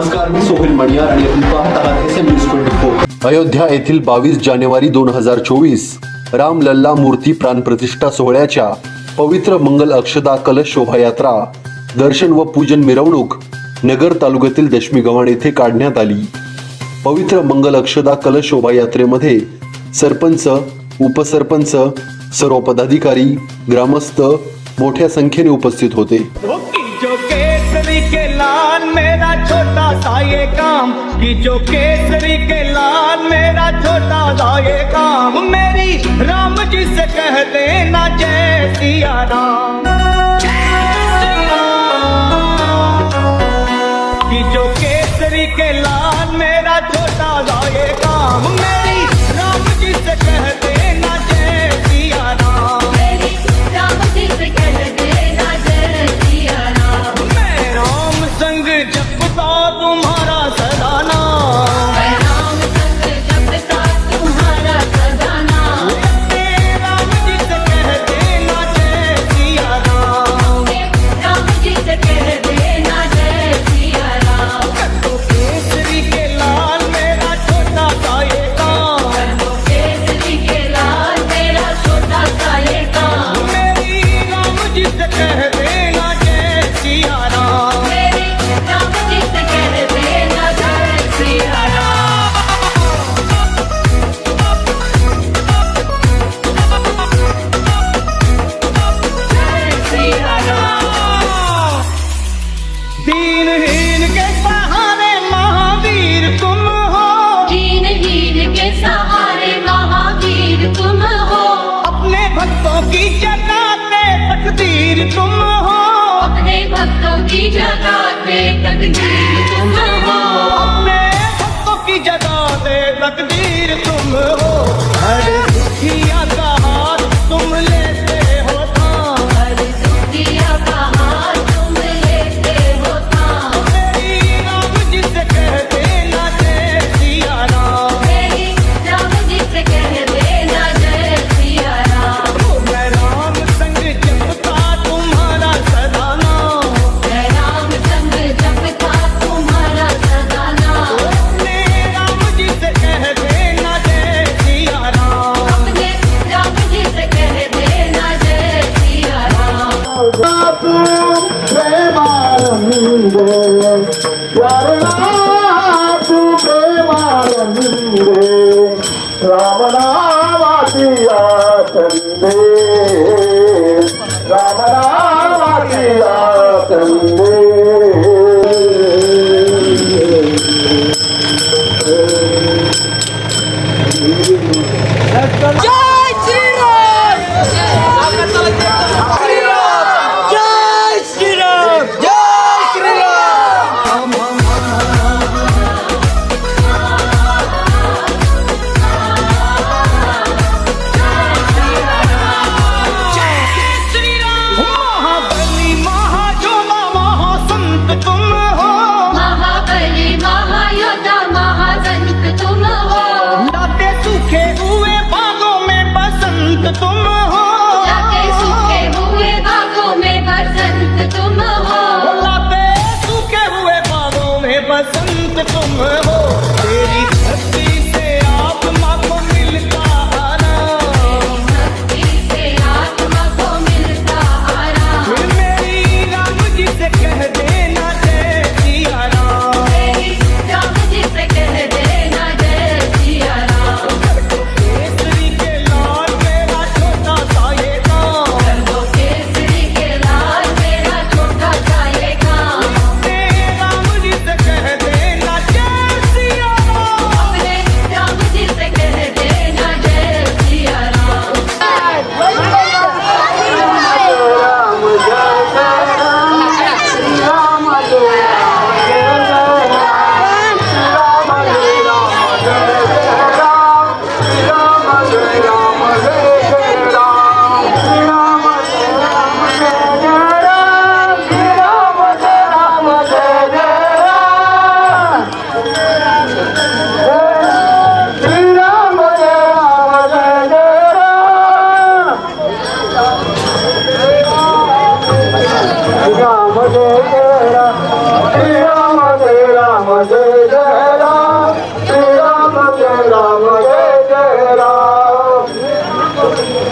नमस्कार मी मणियार आणि आपण पाहत आहात S M news twenty four Ayodhya येथील बावीस जानेवारी दोन हजार चोवीस राम लल्ला मूर्ती प्राणप्रतिष्ठा सोहळ्याच्या पवित्र मंगल अक्षदा कलश शोभायात्रा दर्शन व पूजन मिरवणूक नगर तालुक्यातील दशमी गव्हाण येथे काढण्यात आली. पवित्र मंगल अक्षदा कलश शोभायात्रेमध्ये सरपंच उपसरपंच सर्व पदाधिकारी ग्रामस्थ मोठ्या संख्येने उपस्थित होते. हो, केसरी के लाल, मेरा छोटा सा ये काम। की जो केसरी के लाल, मेरा छोटा सा ये काम। मेरी राम जी से कह देना जय सिया राम। जो केसरी के लाल, मेरा छोटा मेरी Ram Mire como es Can!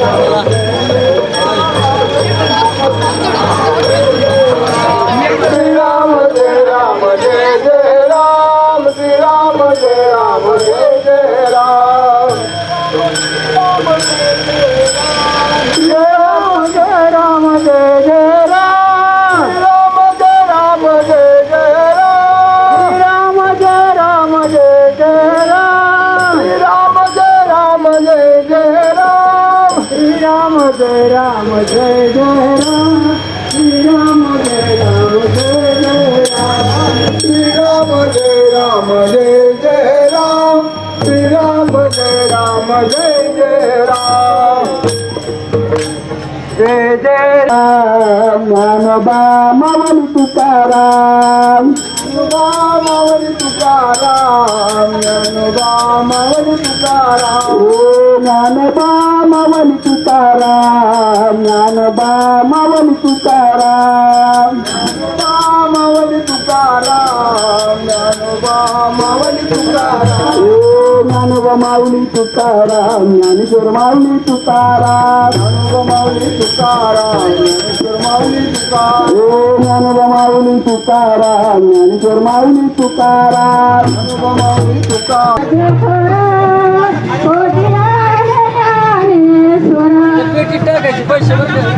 可 जय राम जय जय राम श्री राम जय राम जय जय राम श्री राम जय राम जय जय राम श्री राम जय राम जय जय राम जय जय राम राम बाम तुकाराम. రామవని తుకారాం నను రామవని తుకారాం ఓ నను రామవని తుకారాం నను రామవని తుకారాం రామవని తుకారాం నను రామవని తుకారాం ఓ ననువ మౌలి తుకారాం నను జుర్మౌలి తుకారాం ననువ మౌలి తుకారాం माऊली तुकाराम. ज्ञानेश्वर माऊली तुकाराम. माऊली तुकाराम. वर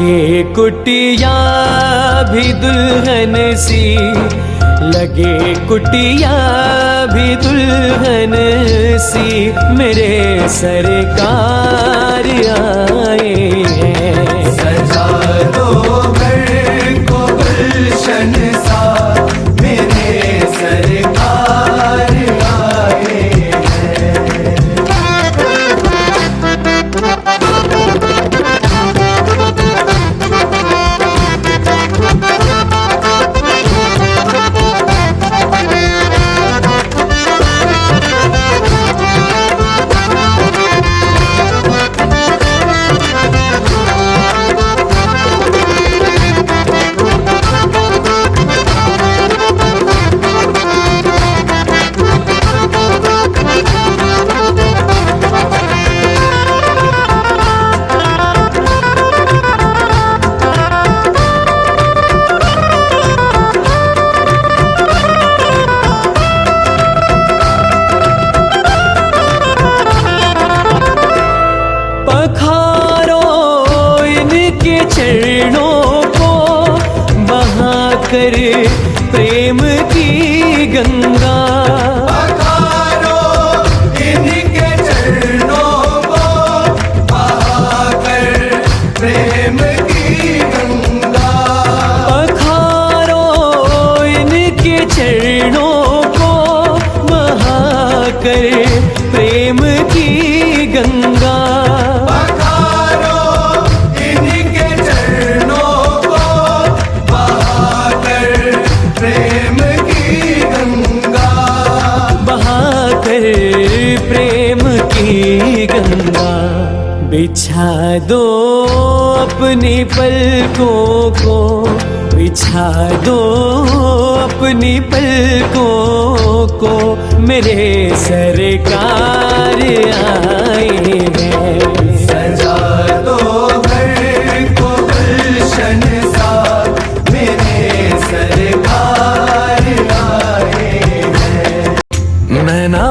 लगे कुटिया भी दुल्हन सी, लगे कुटिया भी दुल्हन सी, मेरे सरकार आए हैं। सजा दो को गुलशन सा। बहाकर प्रेम की गंगा। चरणों को बहाकर प्रेम की गंगा। बहाकर प्रेम की गंगा। बिछा दो अपनी पलकों को बिछा दो अपनी पलकों को। मेरे सरकार आए हैं।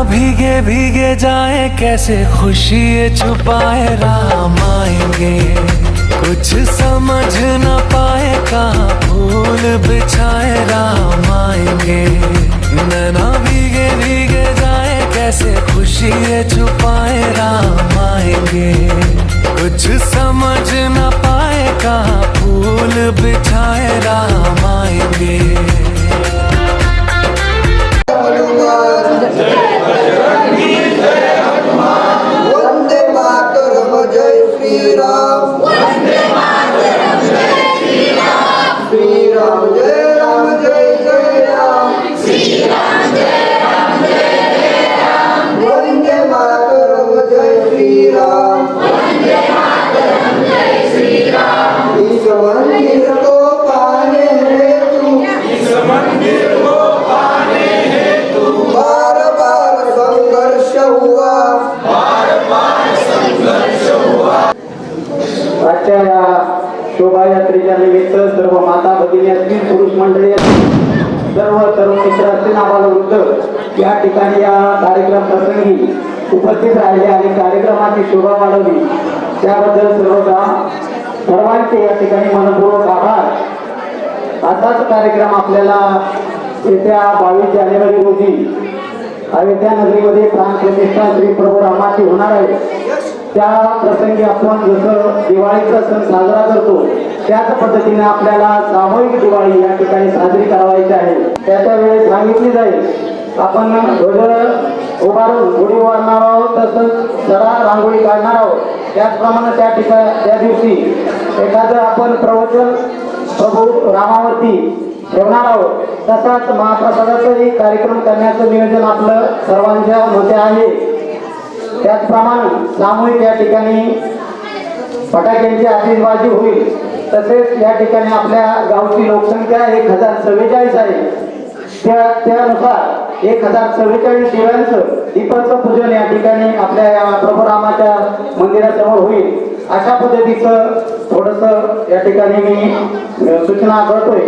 भीगे भीगे जाए कैसे खुशी छुपाए राम आएँगे? कुछ समझ न पाए कहाँ फूल बिछाए राम आएँगे। नैना भीगे भीगे जाए, कैसे खुशी छुपाए राम आएँगे। कुछ समझ उपस्थित राहिले आणि कार्यक्रमाची शोभा वाढवली. त्याबद्दल सर्वदा सर्वांचे या ठिकाणी मनपूर्वक आभार. असाच कार्यक्रम आपल्याला येत्या बावीस जानेवारी रोजी अयोध्या नगरीमध्ये प्राण प्रतिष्ठा श्री प्रभू रामाची होणार आहे. त्या प्रसंगी आपण जसं दिवाळीचा सण साजरा करतो त्याच पद्धतीने आपल्याला सामूहिक दिवाळी या ठिकाणी साजरी करावायची आहे. त्याच्या वेळेस सांगितली जाईल. आपण ध्वज उभारून गुढी वाढणार आहोत तसंच सडा रांगोळी काढणार आहोत. त्याचप्रमाणे त्या ठिकाणी त्या दिवशी एखादं आपण प्रवचन प्रभू रामावरती ठेवणार आहोत. तसाच महाप्रसादाचाही कार्यक्रम करण्याचं नियोजन आपलं सर्वांच्या मध्ये आहे. त्याचप्रमाणे सामूहिक या ठिकाणी फटाक्यांची आतिषबाजी होईल. तसेच या ठिकाणी आपल्या गावची लोकसंख्या एक हजार चव्वेचाळीस आहे. त्या त्यानुसार एक हजार चव्वेचाळीस दिव्यांचं दीपांचं पूजन या ठिकाणी आपल्या या प्रभुरामाच्या मंदिरासमोर होईल अशा पद्धतीचं थोडंसं या ठिकाणी मी सूचना करतोय